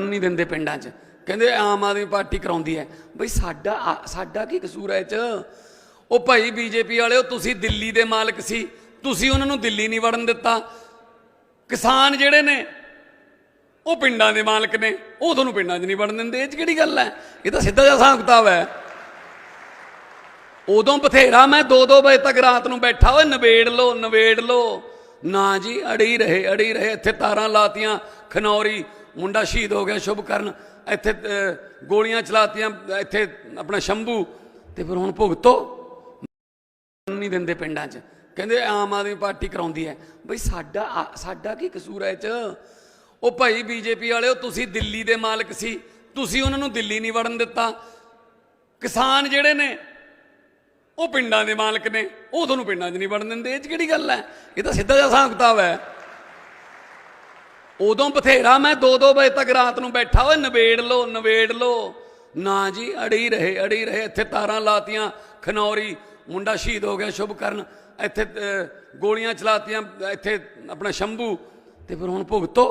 ਨਹੀਂ ਦਿੰਦੇ ਪਿੰਡਾਂ 'ਚ। ਕਹਿੰਦੇ ਆਮ ਆਦਮੀ ਪਾਰਟੀ ਕਰਾਉਂਦੀ ਹੈ। ਬਈ ਸਾਡਾ ਸਾਡਾ ਕੀ ਕਸੂਰ ਹੈ ਇਹ 'ਚ? ਉਹ ਭਾਈ ਬੀਜੇਪੀ ਵਾਲਿਓ ਤੁਸੀਂ ਦਿੱਲੀ ਦੇ ਮਾਲਕ ਸੀ। ਤੁਸੀਂ ਉਹਨਾਂ ਨੂੰ ਦਿੱਲੀ ਨਹੀਂ ਵੜਨ ਦਿੱਤਾ। ਕਿਸਾਨ ਜਿਹੜੇ ਨੇ, ਉਹ ਪਿੰਡਾਂ ਦੇ ਮਾਲਕ ਨੇ। ਉਹ ਤੁਹਾਨੂੰ ਪਿੰਡਾਂ 'ਚ ਨਹੀਂ ਵੜਨ ਦਿੰਦੇ। ਇਹ 'ਚ ਕਿਹੜੀ ਗੱਲ ਹੈ? ਇਹ ਤਾਂ ਸਿੱਧਾ ਜਿਹਾ ਹਿਸਾਬ ਕਿਤਾਬ ਹੈ। ਉਦੋਂ ਬਥੇਰਾ ਮੈਂ 2-2 ਵਜੇ ਤੱਕ ਰਾਤ ਨੂੰ ਬੈਠਾ। ਓਏ ਨਵੇੜ ਲੋ ਨਵੇੜ ਲੋ ਨਾ ਜੀ, ਅੜੀ ਰਹੇ ਅੜੀ ਰਹੇ। ਇੱਥੇ ਤਾਰਾਂ ਲਾਤੀਆਂ, ਖਨੌਰੀ। ਮੁੰਡਾ ਸ਼ਹੀਦ ਹੋ ਗਿਆ, ਸ਼ੁਭ ਕਰਨ। ਇੱਥੇ ਗੋਲੀਆਂ ਚਲਾਤੀਆਂ, ਇੱਥੇ ਆਪਣਾ ਸ਼ੰਭੂ। ਤੇ ਫਿਰ ਹੁਣ ਭੁਗਤੋ। ਨਹੀਂ ਦਿੰਦੇ ਪਿੰਡਾਂ 'ਚ। ਕਹਿੰਦੇ ਆਮ ਆਦਮੀ ਪਾਰਟੀ ਕਰਾਉਂਦੀ ਹੈ। ਬਈ ਸਾਡਾ ਆ- ਸਾਡਾ ਕੀ ਕਸੂਰ ਹੈ ਇਹ 'ਚ? ਉਹ ਭਾਈ ਬੀਜੇਪੀ ਵਾਲਿਓ, ਤੁਸੀਂ ਦਿੱਲੀ ਦੇ ਮਾਲਕ ਸੀ। ਤੁਸੀਂ ਉਹਨਾਂ ਨੂੰ ਦਿੱਲੀ ਨਹੀਂ ਵੜਨ ਦਿੱਤਾ। ਕਿਸਾਨ ਜਿਹੜੇ ਨੇ, ਉਹ ਪਿੰਡਾਂ ਦੇ ਮਾਲਕ ਨੇ। ਉਹ ਤੁਹਾਨੂੰ ਪਿੰਡਾਂ 'ਚ ਨਹੀਂ ਵੜਨ ਦਿੰਦੇ। ਇਹ 'ਚ ਕਿਹੜੀ ਗੱਲ ਹੈ? ਇਹ ਤਾਂ ਸਿੱਧਾ ਜਿਹਾ ਹਿਸਾਬ ਕਿਤਾਬ ਹੈ। ਉਦੋਂ ਬਥੇਰਾ ਮੈਂ 2-2 ਵਜੇ ਤੱਕ ਰਾਤ ਨੂੰ ਬੈਠਾ, ਓਏ ਨਵੇੜ ਲੋ ਨਵੇੜ ਲੋ ਨਾ ਜੀ, ਅੜੀ ਰਹੇ ਅੜੀ ਰਹੇ। ਇੱਥੇ ਤਾਰਾਂ ਲਾਤੀਆਂ, ਖਨੌਰੀ, ਮੁੰਡਾ ਸ਼ਹੀਦ ਹੋ ਗਿਆ ਸ਼ੁਭ ਕਰਨ। ਇੱਥੇ ਗੋਲੀਆਂ ਚਲਾਤੀਆਂ, ਇੱਥੇ ਆਪਣਾ ਸ਼ੰਭੂ। ਤੇ ਫਿਰ ਹੁਣ ਭੁਗਤੋ।